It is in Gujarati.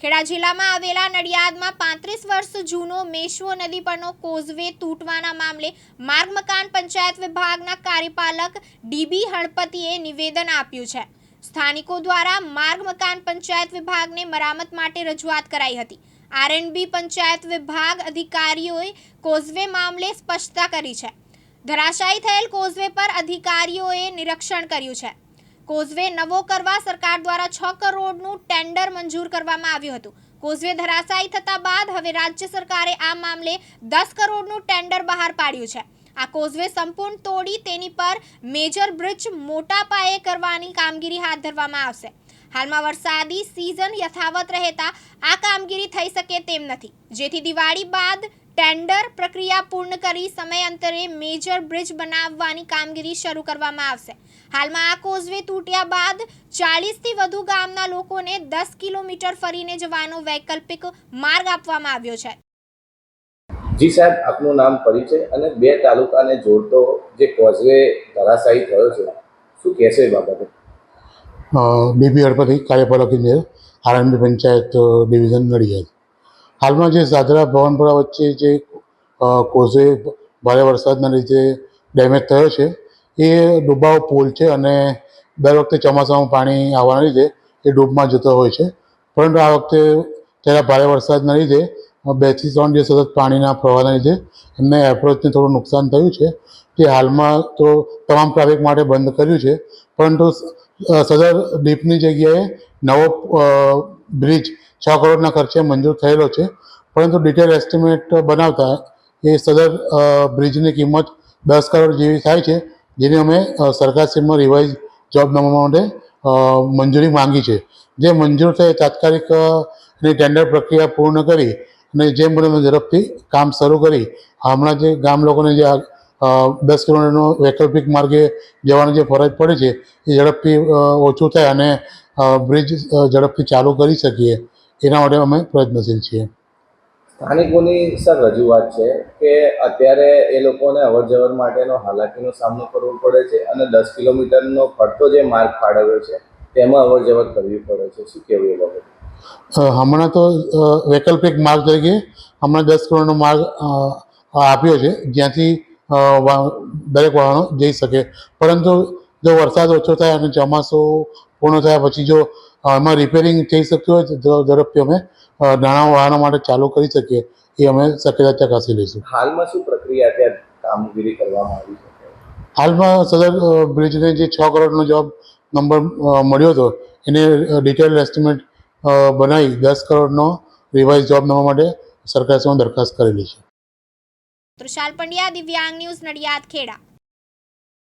ખેડા જિલ્લામાં આવેલા નડિયાદમાં પાંત્રીસ વર્ષ જૂનો મેશ્વો નદી પરનો કોઝવે તૂટવાના મામલે માર્ગ મકાન પંચાયત વિભાગના કાર્યપાલક ડીબી હળપતિએ નિવેદન આપ્યું છે. સ્થાનિકો દ્વારા માર્ગ મકાન પંચાયત વિભાગને મરામત માટે રજૂઆત કરાઈ હતી. આરએનબી પંચાયત વિભાગ અધિકારીઓએ કોઝવે મામલે સ્પષ્ટતા કરી છે. ધરાશાયી થયેલ કોઝવે પર અધિકારીઓએ નિરીક્ષણ કર્યું છે. કોઝવે નવો કરવા સરકાર દ્વારા છ કરોડનું ટેન્ડર મંજૂર કરવામાં આવ્યું હતું. કોઝવે ધરાશાયી થતા બાદ હવે રાજ્ય સરકારે આ મામલે દસ કરોડનું ટેન્ડર બહાર પાડ્યું છે. આ કોઝવે સંપૂર્ણ તોડી તેની પર મેજર બ્રિજ મોટા પાયે કરવાની કામગીરી હાથ ધરવામાં આવશે. હાલમાં વરસાદી સિઝન યથાવત રહેતા આ કામગીરી થઈ શકે તેમ નથી. જેથી દિવાળી બાદ ટેન્ડર પ્રક્રિયા પૂર્ણ કરી સમયાંતરે મેજર બ્રિજ બનાવવાની કામગીરી શરૂ કરવામાં આવશે. હાલમાં આ કોઝવે તૂટ્યા બાદ ચાલીસથી વધુ ગામના લોકોને દસ કિલોમીટર ફરીને જવાનો વૈકલ્પિક માર્ગ આપવામાં આવ્યો છે. જી સાહેબ આપનું નામ પરિચય અને બે તાલુકાને જોડતો જે કોઝવે ધરાશાયી થયો છે શું કહેશે બાબતે? બીપી હળપતિ કાર્યપાલક ઇજનેર આરએનબી પંચાયત ડિવિઝન નડિયાદ. હાલમાં જે સાદરા ભવનપુરા વચ્ચે જે કોઝે ભારે વરસાદના લીધે ડેમેજ થયો છે, એ ડૂબાવ પુલ છે અને દર વખતે ચોમાસામાં પાણી આવવાના લીધે એ ડૂબમાં જતો હોય છે. પરંતુ આ વખતે ત્યારે ભારે વરસાદના લીધે બેથી ત્રણ દિવસ સતત પાણીના પ્રવાહના લીધે એમને એપ્રોચને થોડું નુકસાન થયું છે. તે હાલમાં તો તમામ ટ્રાફિક માટે બંધ કર્યું છે. પરંતુ સદર ડીપની જગ્યાએ નવો બ્રિજ છ કરોડના ખર્ચે મંજૂર થયેલો છે. પરંતુ ડિટેલ એસ્ટિમેટ બનાવતા એ સદર બ્રિજની કિંમત દસ કરોડ જેવી થાય છે, જેની અમે સરકારશ્રીમાં રિવાઇઝ જોબ નંબર માટે મંજૂરી માંગી છે. જે મંજૂર થઈ તાત્કાલિક એની ટેન્ડર પ્રક્રિયા પૂર્ણ કરી અને જેમ બને ઝડપથી કામ શરૂ કરી, હમણાં જે ગામ લોકોને જે દસ કિલોમીટરનો વૈકલ્પિક માર્ગે જવાની જે ફરજ પડે છે, એ ઝડપથી ઓછું થાય અને બ્રિજ ઝડપથી ચાલુ કરી શકીએ. એના માટે અમે પ્રયત્નશીલ છીએ. સ્થાનિકોની સર રજૂઆત છે કે અત્યારે એ લોકોને અવર જવર માટેનો હાલાકીનો સામનો કરવો પડે છે અને દસ કિલોમીટરનો ફરતો જે માર્ગ ફાળવ્યો છે તેમાં અવર જવર કરવી પડે છે. શું કહેવું એ બાબતે? હમણાં તો વૈકલ્પિક માર્ગ તરીકે હમણાં દસ કરોડનો માર્ગ આપ્યો છે જ્યાંથી દરેક વાહનો જઈ શકે. પરંતુ જો વરસાદ ઓછો થાય અને ચોમાસું પૂર્ણ થયા પછી જો એમાં રિપેરિંગ થઈ શક્યું હોય તો ઝડપથી અમે નાણાં વાહનો માટે ચાલુ કરી શકીએ. એ અમે શક્યતા ચકાસી લઈશું. હાલમાં શું પ્રક્રિયા ત્યાં કામગીરી કરવામાં આવી છે? હાલમાં સદર બ્રિજને જે છ કરોડનો જોબ નંબર મળ્યો હતો એને ડિટેલ એસ્ટિમેટ બનાવી દસ કરોડનો રિવાઇઝ જોબ નંબર માટે સરકાર સામે દરખાસ્ત કરેલી છે. તૃષાલ પંડ્યા દિવ્યાંગ ન્યૂઝ નડિયાદ ખેડા.